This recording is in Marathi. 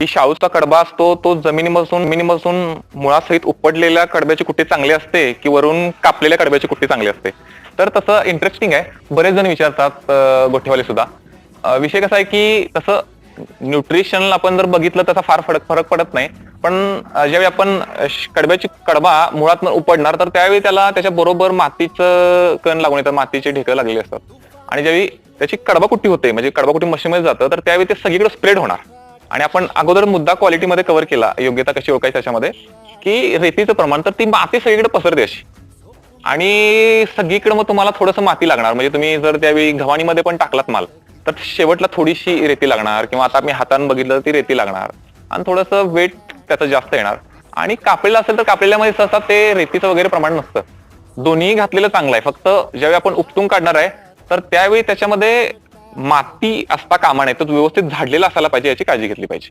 की शाळूचा कडबा असतो तो जमिनीमधून जमिनीमधून मुळासहित उपडलेल्या कडब्याची कुट्टी चांगली असते की वरून कापलेल्या कडब्याची कुट्टी चांगली असते? तर तसं इंटरेस्टिंग आहे. बरेच जण विचारतात गोठेवाले सुद्धा. विषय कसा आहे की तसं न्यूट्रिशन आपण जर बघितलं तसा फार फरक फरक पडत नाही. पण ज्यावेळी आपण कडब्याची कडबा मुळात उपडणार तर त्यावेळी त्याला त्याच्या बरोबर मातीचं कण लागून येतात मातीचे ढेकं लागलेली असतात. आणि ज्यावेळी त्याची कडबा कुट्टी होते म्हणजे कडबा कुट्टी मशीनमध्ये जातं तर त्यावेळी ते सगळीकडे स्प्रेड होणार. आणि आपण अगोदर मुद्दा क्वालिटीमध्ये कव्हर केला योग्यता कशी ओळखायची त्याच्यामध्ये की रेतीचं प्रमाण तर ती माती सगळीकडे पसरते अशी. आणि सगळीकडे मग तुम्हाला थोडंसं माती लागणार. म्हणजे तुम्ही जर त्यावेळी घवाणीमध्ये पण टाकलात माल तर शेवटला थोडीशी रेती लागणार किंवा आता मी हातानं बघितलं ती रेती लागणार. आणि थोडंसं वेट त्याचं जास्त येणार. आणि कापलेलं असेल तर कापलेल्यामध्ये सहसा ते रेतीचं वगैरे प्रमाण नसतं. दोन्ही घातलेलं चांगलं आहे. फक्त ज्यावेळी आपण उपटून काढणार आहे तर त्यावेळी त्याच्यामध्ये माती असता कामा नये तो व्यवस्थित झाडलेला असायला पाहिजे याची काळजी घेतली पाहिजे.